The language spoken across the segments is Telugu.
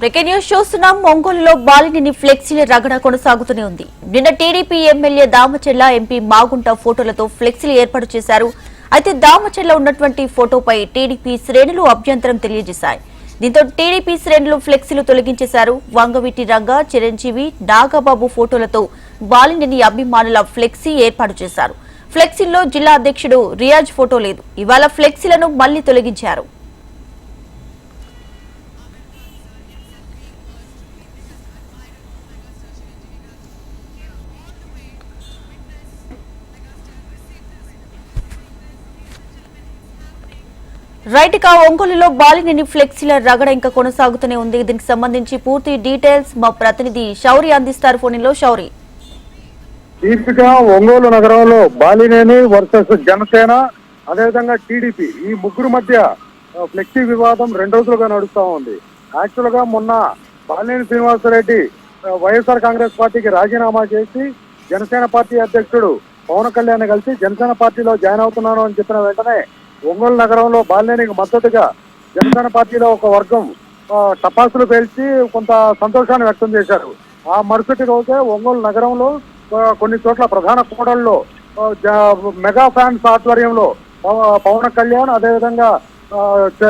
బ్రేకింగ్ న్యూస్ చూస్తున్నాం. ఒంగోలులో బాలినిని ఫ్లెక్సీల రగడ కొనసాగుతూనే ఉంది. నిన్న TDP MLA Damachella MP Magunta ఫోటోలతో ఫ్లెక్సీలు ఏర్పాటు చేశారు. అయితే దామచెల్ల ఉన్నటువంటి ఫోటోపై టీడీపీ శ్రేణులు అభ్యంతరం తెలియజేశాయి. దీంతో టీడీపీ శ్రేణులు ఫ్లెక్సీలు తొలగించేశారు. వంగవీటి రంగ చిరంజీవి నాగబాబు ఫోటోలతో బాలినిని అభిమానుల ఫ్లెక్సీ ఏర్పాటు చేశారు. ఫ్లెక్సీల్లో జిల్లా అధ్యక్షుడు రియాజ్ ఫోటో లేదు. ఇవాళ ఫ్లెక్సీలను మళ్ళీ తొలగించారు. రైట్గా ఒంగోలులో బాలినేని ఫ్లెక్సీల రగడ ఇంకా కొనసాగుతూనే ఉంది. దీనికి సంబంధించి పూర్తి డీటెయిల్స్ మా ప్రతినిధి శౌరి అందిస్తారు ఫోన్లో. శౌరి. పూర్తిగా ఒంగోలు నగరంలో బాలినేని వర్సెస్ జనసేన అదేవిధంగా టీడీపీ ఈ ముగ్గురు మధ్య ఫ్లెక్సీ వివాదం రెండు రోజులుగా నడుస్తా ఉంది. యాక్చువల్గా మొన్న బాలినేని శ్రీనివాసరెడ్డి వైఎస్ఆర్ కాంగ్రెస్ పార్టీకి రాజీనామా చేసి జనసేన పార్టీ అధ్యక్షుడు పవన్ కళ్యాణ్ కలిసి జనసేన పార్టీలో జాయిన్ అవుతున్నాను అని చెప్పిన వెంటనే ఒంగోలు నగరంలో బాలినేనికి మద్దతుగా జనసేన పార్టీలో ఒక వర్గం టపాసులు పేల్చి కొంత సంతోషాన్ని వ్యక్తం చేశారు. ఆ మరుసటి రోజే ఒంగోలు నగరంలో కొన్ని చోట్ల ప్రధాన కూడల్లో జ- మెగా ఫ్యాన్స్ ఆధ్వర్యంలో పవ- పవన్ కళ్యాణ్ అదేవిధంగా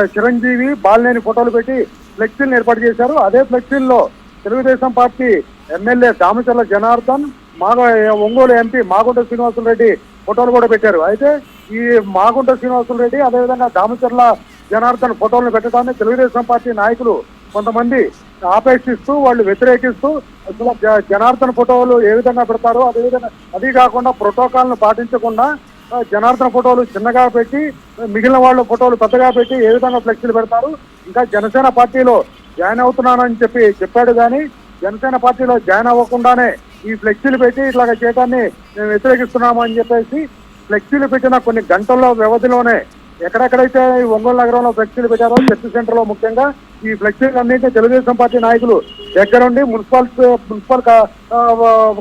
చిరంజీవి బాలినేని ఫోటోలు పెట్టి ఫ్లెక్సీలను ఏర్పాటు చేశారు. అదే ఫ్లెక్సీల్లో తెలుగుదేశం పార్టీ ఎమ్మెల్యే దామచర్ల జనార్దన్ మాగ ఒంగోలు ఎంపీ మాగుంట శ్రీనివాసులరెడ్డి ఫోటోలు కూడా పెట్టారు. అయితే ఈ మాగుంట శ్రీనివాసులు రెడ్డి అదేవిధంగా దామచర్ల జనార్దన్ ఫోటోలను పెట్టడాన్ని తెలుగుదేశం పార్టీ నాయకులు కొంతమంది ఆపేక్షిస్తూ వాళ్ళు వ్యతిరేకిస్తూ అసలు జనార్దన్ ఫోటోలు ఏ విధంగా పెడతారో అదేవిధంగా అది కాకుండా ప్రోటోకాల్ను పాటించకుండా ఆ, జనార్దన్ ఫోటోలు చిన్నగా పెట్టి మిగిలిన వాళ్ళ ఫోటోలు పెద్దగా పెట్టి ఏ విధంగా ఫ్లెక్సీలు పెడతారు? ఇంకా జనసేన పార్టీలో జాయిన్ అవుతున్నానని చెప్పి చెప్పాడు కానీ జనసేన పార్టీలో జాయిన్ అవ్వకుండానే ఈ ఫ్లెక్సీలు పెట్టి ఇట్లాగ చేయడాన్ని మేము వ్యతిరేకిస్తున్నాము అని చెప్పేసి ఫ్లెక్సీలు పెట్టిన కొన్ని గంటల్లో వ్యవధిలోనే ఎక్కడెక్కడైతే ఈ ఒంగోలు నగరంలో ఫ్లెక్సీలు పెట్టారో చర్చి సెంటర్లో ముఖ్యంగా ఈ ఫ్లెక్సీలు అన్నింటి తెలుగుదేశం పార్టీ నాయకులు దగ్గరుండి మున్సిపల్ మున్సిపల్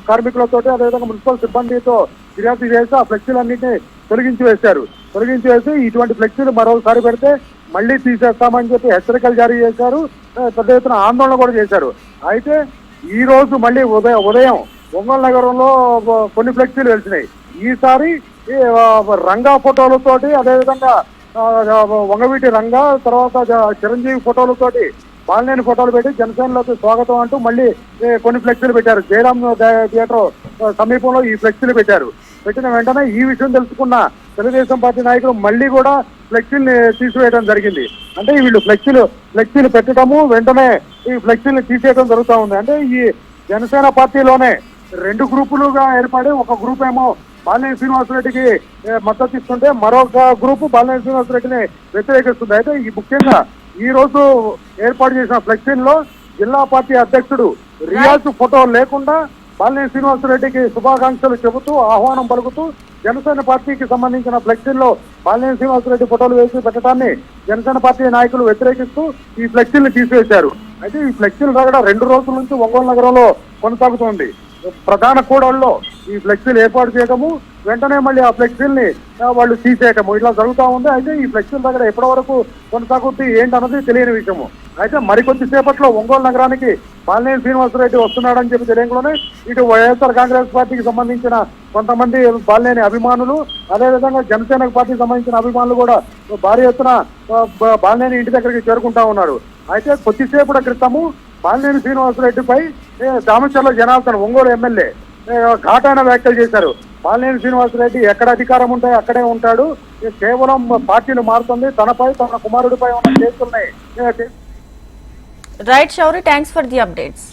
కార్మికులతో అదేవిధంగా మున్సిపల్ సిబ్బందితో ఫిర్యాదు చేసి ఆ ఫ్లెక్సీలన్నింటినీ తొలగించి వేశారు. తొలగించి వేసి ఇటువంటి ఫ్లెక్సీలు మరోసారి పెడితే మళ్ళీ తీసేస్తామని చెప్పి హెచ్చరికలు జారీ చేశారు. పెద్ద ఎత్తున ఆందోళన కూడా చేశారు. అయితే ఈ రోజు మళ్ళీ ఉదయం ఉదయం ఒంగోలు నగరంలో కొన్ని ఫ్లెక్సీలు వెలిసినాయి ఈసారి రంగా ఫోటోలతోటి అదేవిధంగా వంగవీటి రంగా తర్వాత చిరంజీవి ఫోటోలతోటి బాలినేని ఫోటోలు పెట్టి జనసేనలోకి స్వాగతం అంటూ మళ్ళీ కొన్ని ఫ్లెక్సీలు పెట్టారు. జయరామ్ థియేటర్ సమీపంలో ఈ ఫ్లెక్సీలు పెట్టారు. పెట్టిన వెంటనే ఈ విషయం తెలుసుకున్న తెలుగుదేశం పార్టీ నాయకులు మళ్ళీ కూడా ఫ్లెక్సీని తీసివేయడం జరిగింది. అంటే వీళ్ళు ఫ్లెక్సీలు ఫ్లెక్సీలు పెట్టడము వెంటనే ఈ ఫ్లెక్సీలు తీసేయడం జరుగుతూ ఉంది. అంటే ఈ జనసేన పార్టీలోనే రెండు గ్రూపులుగా ఏర్పడి ఒక గ్రూప్ ఏమో బాలినేని శ్రీనివాసరెడ్డికి మద్దతు ఇస్తుంటే మరొక గ్రూపు బాలినేని శ్రీనివాసరెడ్డిని వ్యతిరేకిస్తుంది. అయితే ఈ ముఖ్యంగా ఈ రోజు ఏర్పాటు చేసిన ఫ్లెక్సీల్లో జిల్లా పార్టీ అధ్యక్షుడు రియాజ్ ఫోటో లేకుండా బాలినేని శ్రీనివాసరెడ్డికి శుభాకాంక్షలు చెబుతూ ఆహ్వానం పలుకుతూ జనసేన పార్టీకి సంబంధించిన ఫ్లెక్సీల్లో బాలినేని శ్రీనివాసరెడ్డి ఫోటోలు వేసి పెట్టడాన్ని జనసేన పార్టీ నాయకులు వ్యతిరేకిస్తూ ఈ ఫ్లెక్సీలను తీసివేశారు. అయితే ఈ ఫ్లెక్సీలు రాగడ రెండు రోజుల నుంచి ఒంగోలు నగరంలో కొనసాగుతోంది. ప్రధాన కూడల్లో ఈ ఫ్లెక్సీలు ఏర్పాటు చేయడము వెంటనే మళ్ళీ ఆ ఫ్లెక్సీల్ని వాళ్ళు తీసేయటము. ఇట్లా జరుగుతూ ఉంది. అయితే ఈ ఫ్లెక్సీల దగ్గర ఎప్పటి వరకు కొనసాగుతుంది ఏంటన్నది తెలియని విషయము. అయితే మరికొద్ది సేపట్లో ఒంగోలు నగరానికి బాలినేని శ్రీనివాసరెడ్డి వస్తున్నాడని చెప్పి తెలియకుండానే ఇటు వైఎస్ఆర్ కాంగ్రెస్ పార్టీకి సంబంధించిన కొంతమంది బాలినేని అభిమానులు అదేవిధంగా జనసేన పార్టీకి సంబంధించిన అభిమానులు కూడా భారీ ఎత్తున ఆ, బాలినేని ఇంటి దగ్గరికి చేరుకుంటా ఉన్నారు. అయితే కొద్దిసేపు క్రితము బాలినేని శ్రీనివాసరెడ్డిపై ఏ, దామచర్ల జనార్దన్ ఒంగోలు ఎమ్మెల్యే ఘాటాన ఘాటైన వ్యాఖ్యలు చేశారు. బాలినేని శ్రీనివాసరెడ్డి ఎక్కడ అధికారం ఉంటే అక్కడే ఉంటాడు. కేవలం పార్టీలు మారుతుంది. తనపై తన కుమారుడిపై ఉన్న కేసులున్నాయి Right, Shauri, thanks for the updates.